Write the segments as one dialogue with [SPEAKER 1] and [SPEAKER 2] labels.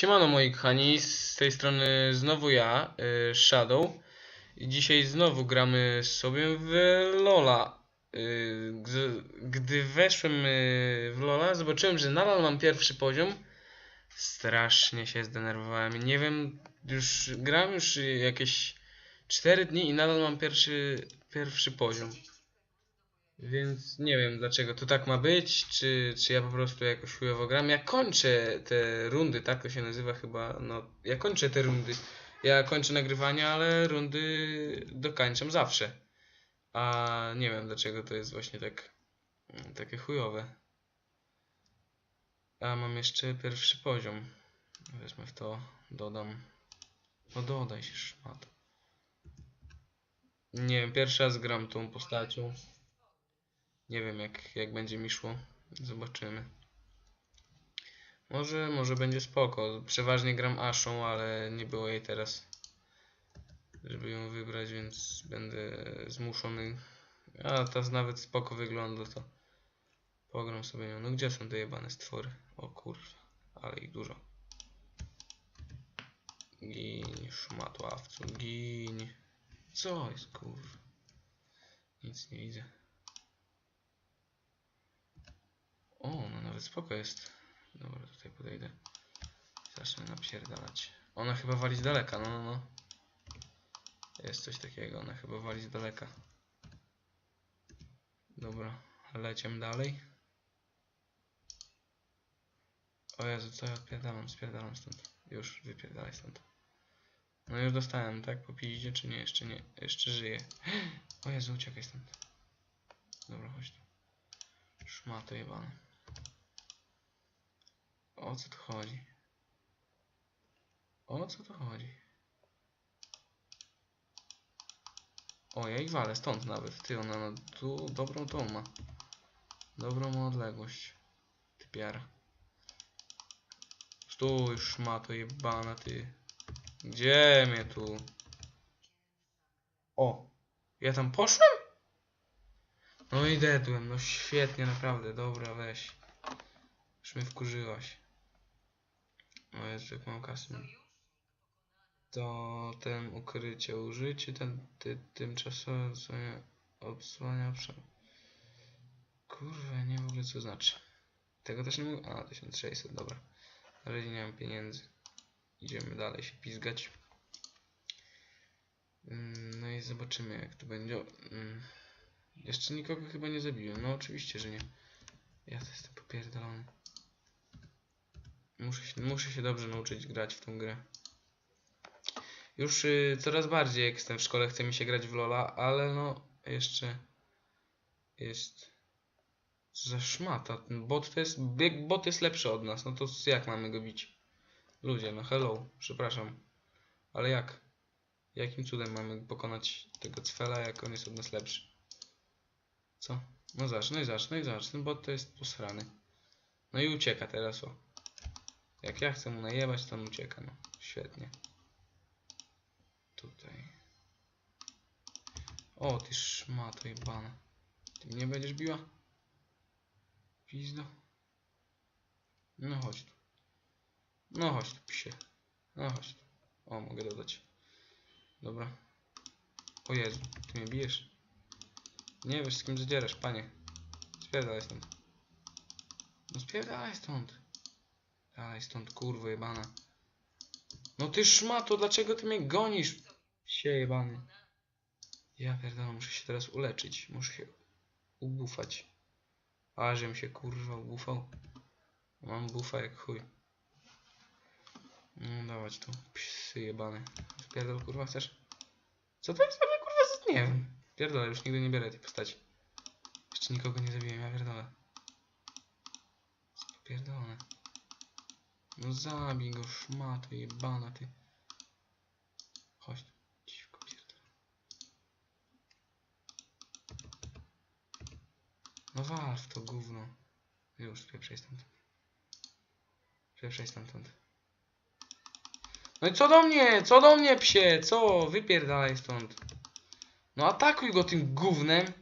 [SPEAKER 1] Siemano moi kochani, z tej strony znowu ja, y, Shadow i dzisiaj znowu gramy sobie w Lola. Y, gdy, weszłem y, w Lola, zobaczyłem, że nadal mam pierwszy poziom. Strasznie się zdenerwowałem. Nie wiem, już gram już jakieś 4 dni i nadal mam pierwszy, pierwszy poziom. Więc nie wiem dlaczego to tak ma być, czy, czy ja po prostu jakoś chujowo gram. Ja kończę te rundy, tak to się nazywa chyba, no ja kończę te rundy. Ja kończę nagrywania, ale rundy dokańczam zawsze. A nie wiem dlaczego to jest właśnie tak takie chujowe. A mam jeszcze pierwszy poziom. Wezmę w to, dodam. No dodaj się szmat. Nie wiem, pierwszy raz gram tą postacią. Nie wiem jak, jak będzie mi szło. Zobaczymy. Może, może będzie spoko. Przeważnie gram Ashą, ale nie było jej teraz. Żeby ją wybrać, więc będę zmuszony. A ta nawet spoko wygląda to. Pogram sobie. No gdzie są te jebane stwory? O kurwa, ale ich dużo. Gin, szmatławcu, gin. Co jest kurwa? Nic nie widzę. O, no nawet spoko jest. Dobra, tutaj podejdę. Zacznę napierdalać. Ona chyba wali z daleka, no no no. Jest coś takiego, ona chyba wali z daleka. Dobra, leciem dalej. O Jezu, co ja odpierdalam? Spierdalam stąd. Już, wypierdalaj stąd. No już dostałem, tak? Po piździe, czy nie? Jeszcze nie. Jeszcze żyję. O Jezu, uciekaj stąd. Dobra, chodź tu. Szmato jebane. O co tu chodzi? O co tu chodzi? O, ja ich walę stąd nawet. Ty, ona no, tu dobrą tą ma. Dobrą ma odległość. Typiara. Stój, szmato jebana, ty. Gdzie mnie tu? O! Ja tam poszłem? No i dedłem, no świetnie, naprawdę, dobra, weź. Już mnie wkurzyłaś. O Jezu, jak mam kasy. To ten ukrycie, użycie, ten ty, tymczasowe odsłania, odsłania prze... Kurwa, nie w ogóle co znaczy. Tego też nie mogę... A, 1600, dobra. Na razie nie mam pieniędzy. Idziemy dalej się pizgać. Mm, No i zobaczymy jak to będzie. Mm. Jeszcze nikogo chyba nie zabiłem. No oczywiście, że nie. Ja to jestem popierdolony. Muszę się, muszę się dobrze nauczyć grać w tą grę. Już y, coraz bardziej jak jestem w szkole chce mi się grać w Lola, ale no jeszcze jest Co za szmata. Ten bot to jest, jak bot jest lepszy od nas, no to jak mamy go bić? Ludzie, no hello, przepraszam. Ale jak? Jakim cudem mamy pokonać tego cfela, jak on jest od nas lepszy? Co? No zacz, no i zacz, no i zacz. Ten bot to jest posrany. No i ucieka teraz, o. Jak ja chcę mu najebać, to on ucieka, no. Świetnie. Tutaj. O, ty szmato jebana. Ty mnie będziesz biła? Pizdo. No chodź tu. No chodź tu, psie. No chodź tu. O, mogę dodać. Dobra. O Jezu, ty mnie bijesz? Nie wiesz z kim zadzierasz, panie. Spierdalaj stąd. No spierdalaj stąd. Dalej stąd, kurwo jebana. No ty szmato, dlaczego ty mnie gonisz? Psie jebany. Ja pierdolę, muszę się teraz uleczyć. Muszę się ubufać. A, żem się kurwa ubufał. Mam bufa jak chuj. No dawać tu, psy jebane. Spierdol kurwa chcesz? Co to jest kurwa. Nie wiem. Pierdolę, już nigdy nie biorę tej postaci. Jeszcze nikogo nie zabiłem, ja pierdolę. Pierdolę. No zabij go, szmato jebana ty. Chodź dziwko pierdolę. No wal w to gówno. Już, spieprzaj stamtąd. Spieprzaj stamtąd. No i co do mnie? Co do mnie, psie? Co? Wypierdalaj stąd. No atakuj go tym gównem.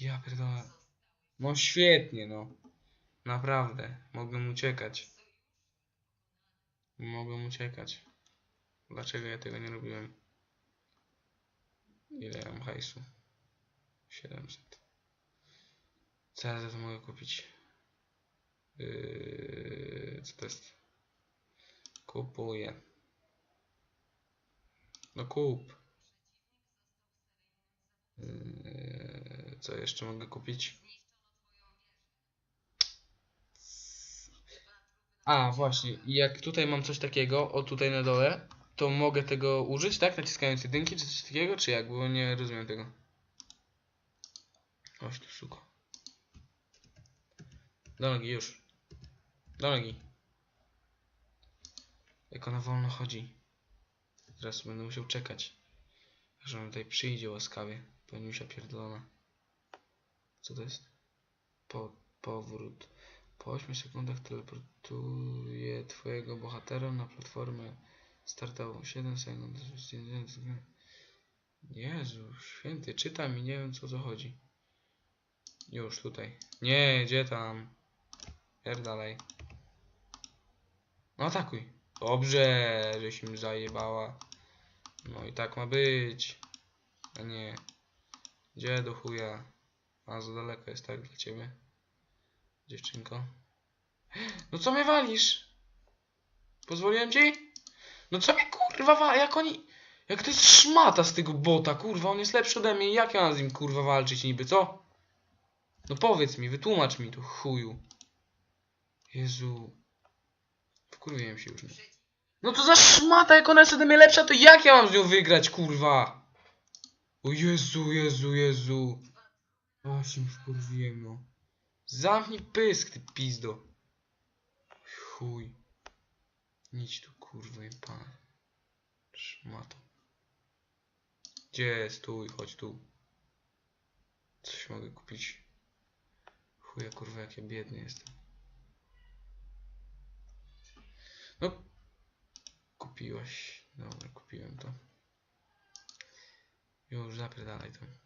[SPEAKER 1] Ja pierdolę. No świetnie, no. Naprawdę. Mogłem uciekać. Mogłem uciekać. Dlaczego ja tego nie robiłem? Ile mam hajsu? 700. Co ja to mogę kupić? Yy, co to jest? Kupuję. No kup. Yy, co jeszcze mogę kupić? A, właśnie. Jak tutaj mam coś takiego, o tutaj na dole, to mogę tego użyć, tak? Naciskając jedynki czy coś takiego, czy jak? Bo nie rozumiem tego. Chodź tu, suko. Do nogi, już. Do nogi. Jak ona wolno chodzi. Teraz będę musiał czekać. Aż ona tutaj przyjdzie łaskawie. Paniusia pierdolona. Co to jest? Po, powrót. Po 8 sekundach teleportuje twojego bohatera na platformę startową. 7 sekund. Jezu, święty, czytam i nie wiem co to chodzi. Już tutaj. Nie, gdzie tam? Pierdalej. No atakuj. Dobrze, żeś im zajebała. No i tak ma być. A nie. Gdzie do chuja? A za daleko jest tak dla ciebie. Dziewczynko. No co mnie walisz? Pozwoliłem ci? No co mnie kurwa wa- jak oni... Jak to jest szmata z tego bota, kurwa, on jest lepszy ode mnie, jak ja mam z nim kurwa walczyć niby, co? No powiedz mi, wytłumacz mi tu chuju. Jezu. Wkurwiłem się już. No. no to za szmata, jak ona jest ode mnie lepsza, to jak ja mam z nią wygrać, kurwa? O Jezu, Jezu, Jezu. A się wkurwiłem, no. Zamknij pysk, ty pizdo. Chuj. Idź tu, kurwa, i pan. Szmato. Gdzie? Stój, chodź tu. Coś mogę kupić. Chuja, kurwa, jak ja biedny jestem. No. Kupiłaś. Dobra, kupiłem to. Już, zapierdalaj to.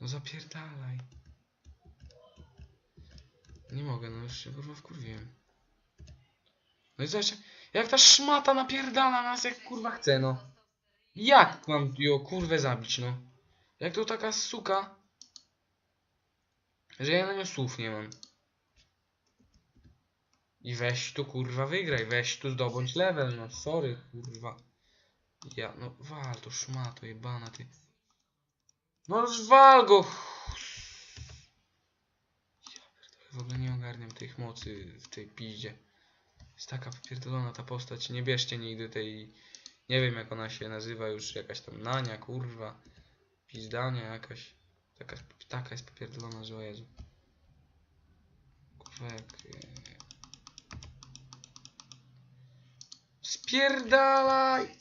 [SPEAKER 1] No zapierdalaj. Nie mogę, no już się kurwa wkurwiłem. No i zobacz, jak ta szmata napierdala nas jak kurwa chce, no. Jak mam ją kurwę zabić, no? Jak to taka suka, że ja na nią słów nie mam. I weź tu kurwa wygraj, weź tu zdobądź level, no sorry kurwa. Ja, no wal to szmato jebana ty. No zwal go! W ogóle nie ogarniam tych mocy w tej piździe. Jest taka popierdolona ta postać, nie bierzcie nigdy tej... Nie wiem jak ona się nazywa już, jakaś tam Nania, kurwa. Pizdania jakaś. Taka, taka jest popierdolona, że o Jezu. Kurwa jak... e, Spierdalaj!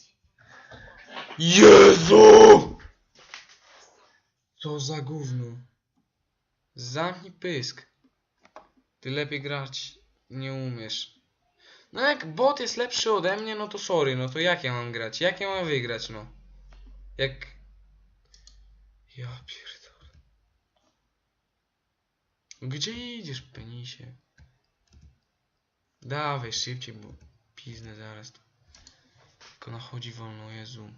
[SPEAKER 1] Jezu! Za gówno. Zamknij pysk. Ty lepiej grać nie umiesz. No jak bot jest lepszy ode mnie, no to sorry, no to jak ja mam grać? Jak ja mam wygrać, no? Jak... Ja pierdolę. Gdzie idziesz, penisie? Dawaj szybciej, bo piznę zaraz. Tylko nachodzi wolno, Jezu.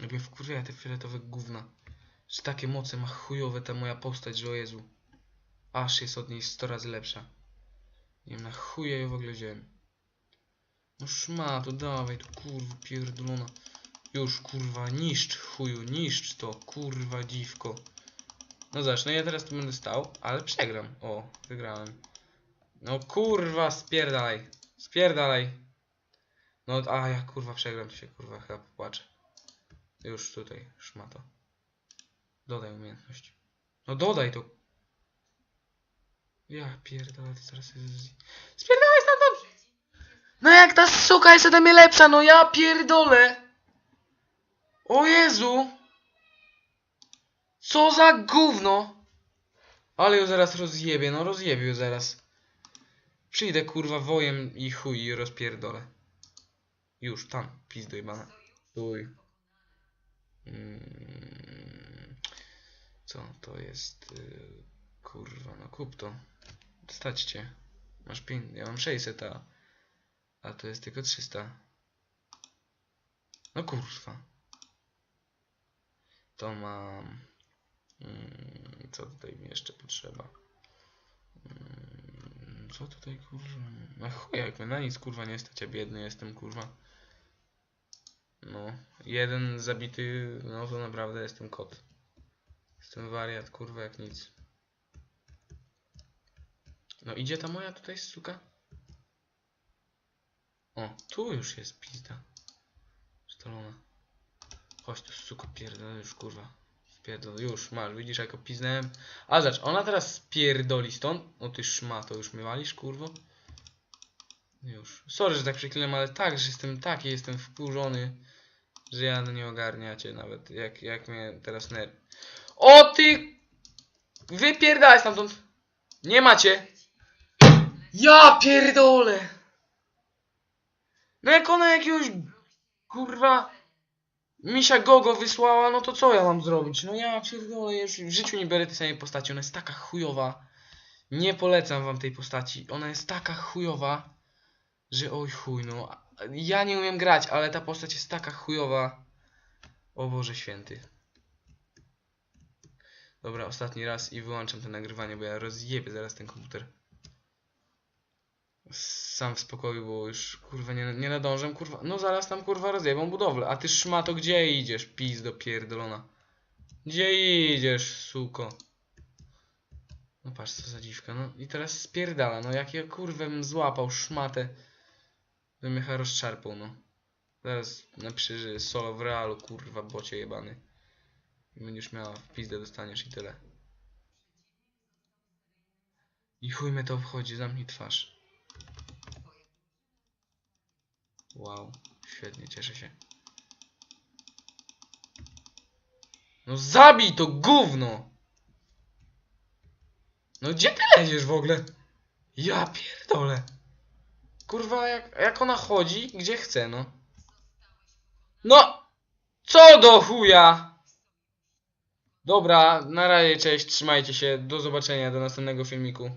[SPEAKER 1] Jak mnie wkurwia te fioletowe gówna. Że takie moce ma chujowe ta moja postać, że o Jezu. Aż jest od niej 100 razy lepsza. Nie wiem na chuja ją w ogóle wziąłem. No szmato, dawaj tu kurwa pierdolona. Już kurwa, niszcz chuju, niszcz to, kurwa dziwko. No zobacz, no ja teraz tu będę stał, ale przegram. O, wygrałem. No kurwa, spierdalaj. Spierdalaj. No, a ja kurwa przegram, to się kurwa chyba popłaczę. Już tutaj, szmato. Dodaj umiejętność. No dodaj to. Ja pierdolę, to zaraz jest... Spierdalaj stamtąd! No jak ta suka jest ode mnie lepsza, no ja pierdolę! O Jezu! Co za gówno! Ale ją zaraz rozjebie, no rozjebie ją zaraz. Przyjdę kurwa wojem i chuj i rozpierdolę. Już, tam, pizdo jebana. Stój. Mm, co to jest? y, Kurwa, no kup to. Stać cię. Masz 5, ja mam 600, a, a to jest tylko 300. No kurwa. To mam... Mm, co tutaj mi jeszcze potrzeba? Mm, co tutaj kurwa? Na chuj, jak na nic kurwa nie stać, ja biedny jestem kurwa. No, jeden zabity, no to naprawdę jestem kot. Jestem wariat, kurwa, jak nic. No idzie ta moja tutaj suka? O, tu już jest pizda. Sztalona. Chodź tu suko pierdolę już kurwa. Spierdol, już masz, widzisz jak opiznałem. A zacz, ona teraz spierdoli stąd. O ty szmato, już mnie walisz kurwo. Już. Sorry, że tak przeklinam, ale tak, że jestem taki, jestem wkurzony, że ja nie ogarniacie nawet, jak, jak mnie teraz ner... O ty! Wypierdalaj stamtąd! Nie macie! Ja pierdolę! No jak ona jakiegoś kurwa misia Gogo wysłała, no to co ja mam zrobić? No ja pierdolę, już w życiu nie biorę tej samej postaci, ona jest taka chujowa. Nie polecam wam tej postaci, ona jest taka chujowa, że oj chuj, no. Ja nie umiem grać, ale ta postać jest taka chujowa. O Boże święty. Dobra, ostatni raz i wyłączam to nagrywanie, bo ja rozjebię zaraz ten komputer. Sam w spokoju, bo już kurwa nie, nie nadążę, kurwa. No zaraz tam kurwa rozjebą budowlę. A ty szmato, gdzie idziesz, pizdo pierdolona? Gdzie idziesz, suko? No patrz co za dziwka, no i teraz spierdala, no jak ja kurwę bym złapał szmatę, bym jechał rozczarpał, no. Zaraz napiszę, że solo w realu, kurwa, bocie jebany. Będziesz miała pizdę dostaniesz i tyle. I chuj mnie to wchodzi, zamknij twarz. Wow, świetnie, cieszę się. No zabij to gówno! No gdzie ty leziesz w ogóle? Ja pierdolę. Kurwa, jak, jak ona chodzi, gdzie chce, no. No! Co do chuja! Dobra, na razie, cześć, trzymajcie się, do zobaczenia, do następnego filmiku.